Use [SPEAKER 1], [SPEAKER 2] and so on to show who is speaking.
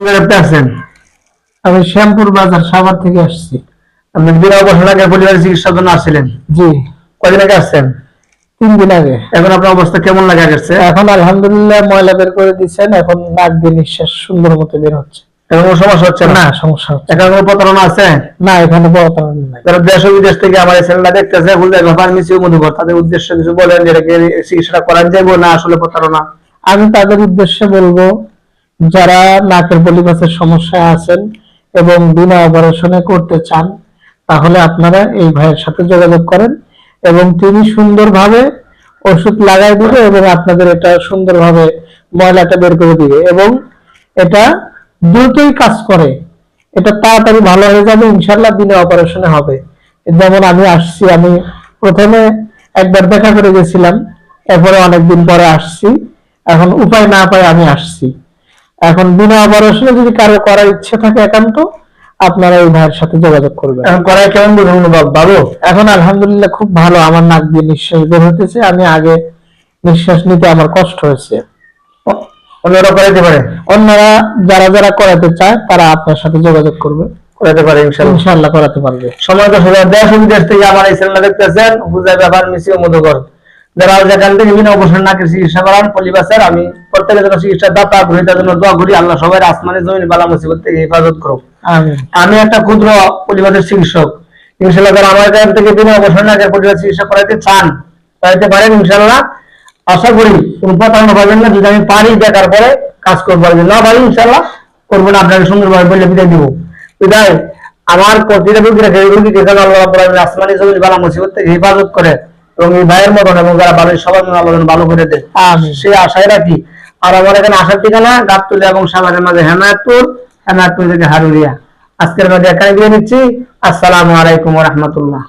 [SPEAKER 1] কোথায় আসছেন
[SPEAKER 2] আমি শ্যামপুর বাজার সাভার থেকে আসছি।
[SPEAKER 1] আপনি বিনা বছর আগে পরিবারের চিকিৎসার জন্য আসছিলেন?
[SPEAKER 2] জি।
[SPEAKER 1] কদিন আগে আসছেন?
[SPEAKER 2] তিন দিন আগে।
[SPEAKER 1] এখন আপনার অবস্থা কেমন লাগে আগেছে
[SPEAKER 2] এখন আলহামদুলিল্লাহ ময়লা বের করে দিচ্ছেন এখন নাক দিয়ে নিঃশ্বাস সুন্দর মতো বের হচ্ছে।
[SPEAKER 1] এখন কোনো সমস্যা হচ্ছে
[SPEAKER 2] না? সমস্যা হচ্ছে
[SPEAKER 1] এখন কোনো প্রতারণা আছে?
[SPEAKER 2] না এখানে কারণ নাই।
[SPEAKER 1] যারা দেশ ও বিদেশ থেকে আমার চ্যানেলটা দেখতেছে হুলদা ফার্মেসি ও মধুকর তাদের উদ্দেশ্যে কিছু বলেন যে এটাকে চিকিৎসাটা করান যাব না আসলে প্রতারণা?
[SPEAKER 2] আমি তাদের উদ্দেশ্যে বলব যারা নাকের পলিপাসের সমস্যায় আছেন এবং বিনা অপারেশনে করতে চান, তাহলে আপনারা এই ভাইয়ের সাথে যোগাযোগ করেন এবং তিনি সুন্দরভাবে ওষুধ লাগাই দিবে এবং আপনাদের এটা সুন্দরভাবে ময়লাটা বের করে দিবে এবং এটা দ্রুতই কাজ করে। এটা তাড়াতাড়ি ভালো হয়ে যাবে ইনশাল্লাহ বিনা অপারেশনে হবে। যেমন আমি আসছি, আমি প্রথমে একবার দেখা করে গেছিলাম, এরপরে অনেকদিন পরে আসছি। এখন উপায় না পাই আমি আসছি। এখন বিনা অপারেশনে যদি কারও করার ইচ্ছে থাকে একান্ত আপনারা এই ভাইয়ের সাথে যোগাযোগ করবেন।
[SPEAKER 1] এখন করায় কেমন অনুভব ভালো
[SPEAKER 2] এখন আলহামদুলিল্লাহ খুব ভালো আমার নাক দিয়ে নিঃশ্বাস বের হতেছে আমি আগে নিঃশ্বাস নিতে আমার কষ্ট হয়েছে।
[SPEAKER 1] অন্যরা করাইতে পারে?
[SPEAKER 2] অন্যরা যারা যারা করাতে চায় তারা আপনার সাথে যোগাযোগ করবে।
[SPEAKER 1] করাইতে পারে ইনশাল্লাহ।
[SPEAKER 2] ইনশাআল্লাহ করাতে পারবে।
[SPEAKER 1] সময় তো সবাই দেশ বিদেশ থেকে আমার এই চ্যানেলটা দেখতেছেন হুজাই ব্যাপার মিশি ও মধুকর যারা যেখান থেকে বিভিন্ন অবসর নাকের চিকিৎসা করান পলিবাসের আমি প্রত্যেকের জন্য চিকিৎসা দাতা গ্রহিতার জন্য দোয়া করি আল্লাহ সবাই আসমানের জমিন বালা মুসিবত থেকে হেফাজত করুক।
[SPEAKER 2] আমি
[SPEAKER 1] একটা ক্ষুদ্র পরিবারের চিকিৎসক। ইনশাল্লাহ যারা আমার কাছ থেকে বিনা অবসর নাকের পরিবার চিকিৎসা করাইতে চান করাইতে পারেন ইনশাল্লাহ আশা করি কোন প্রতারণা পাবেন না যদি আমি পারি দেখার পরে কাজ করব না পারি ইনশাল্লাহ করব না আপনাকে সুন্দরভাবে বলে বিদায় দিব। বিদায়। আমার প্রতিটা রোগী রেখে রোগীকে যেন আল্লাহ আসমানি জমিন বালা মুসিবত থেকে হেফাজত করে এবং এই ভাইয়ের মতন এবং যারা ভালো সবার মতন আল্লাহ ভালো করে দেয়। সেই আশায় রাখি আর আমার এখানে আসার ঠিকানা গাবতুলি এবং সাভারের মাঝে হেমায়তপুর হেমায়তপুর থেকে হারুরিয়া। আজকের মধ্যে এখানে দিয়ে নিচ্ছি। আসসালামু আলাইকুম রহমতুল্লাহ।